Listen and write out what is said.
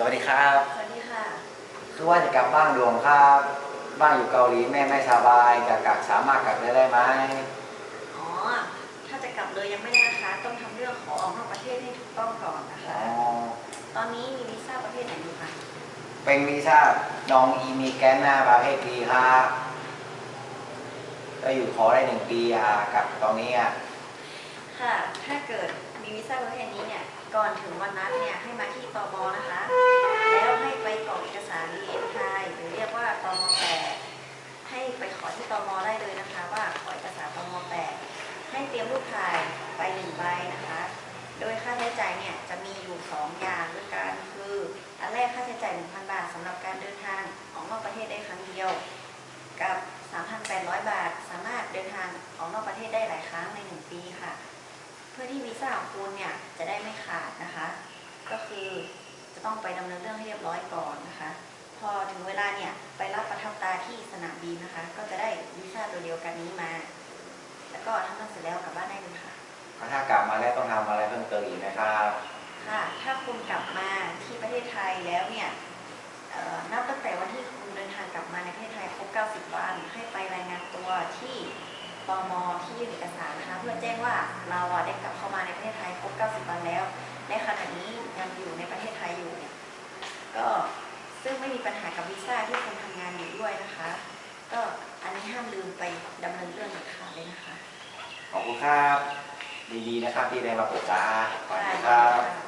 สวัสดีครับสวัสดีค่ะคือว่าจะกลับบ้านดวงครับ บ้านอยู่เกาหลีแม่ไม่สบายจะกักสามารถกักได้ได้ไหมอ๋อ ถ้าจะกลับเลยยังไม่ได้นะคะ ต้องทำเรื่องขอออกนอกประเทศให้ถูกต้องก่อนนะอ๋คะอตอนนี้มีวีซ่าประเทศไหนอยู่คะเป็นวีซ่าน้องอีมีแกนหน้าประเทศดีครับก็อยู่ขอได้หนึ่งปีอะกับตอนนี้อะค่ะ ถ้าเกิดมีวีซ่าประเทศนี้เนี่ย ก่อนถึงวันนัดเนี่ยให้มาที่ตมนะคะ แล้วให้ไปกรอกเอกสาร DN ไทยหรือเรียกว่าตม8ให้ไปขอที่ตมได้เลยนะคะ ว่าขอเอกสารตม8ให้เตรียมรูปถ่ายไปหนึ่งใบนะคะ โดยค่าใช้ จ่ายเนี่ยจะมีอยู่ 2 อย่างด้วยกันคืออันแรกค่าใช้จ่าย 1,000 บาทสำหรับการเดินทางออกนอกประเทศได้ครั้งเดียว กับ 3,800 บาท สามารถเดินทางออกนอกประเทศได้หลายครั้งใน 1 ปีค่ะ เพื่อที่วีซ่าของคุณเนี่ยจะได้ไม่ขาดนะคะ ก็คือจะต้องไปดำเนินเรื่องให้เรียบร้อยก่อนนะคะ พอถึงเวลาเนี่ยไปรับประทับตาที่สนามบินนะคะก็ ยแล้วเนี่ยเอ่อนับตั้งแต่วันที่คุณเดินทางกลับมาในประเทศไทยครบ 90 วัน ให้ไปรายงานตัวที่ตมที่ยื่นเอกสารนะคะเพื่อแจ้งว่าเราอะได้กลับเข้ามาในประเทศไทยครบ 90 วันแล้วในขณะนี้ยังอยู่ในประเทศไทยอยู่เนี่ยก็ซึ่งไม่มีปัญหากับวีซ่าที่คุณทำงานอยู่ด้วยนะคะ ก็อันนี้ห้ามลืมไปดำเนินเรื่องเด็ดขาดเลยนะคะ ขอบคุณครับดีๆนะครับที่ได้มาปรึกษาขอบได้คุณคค่ะรับ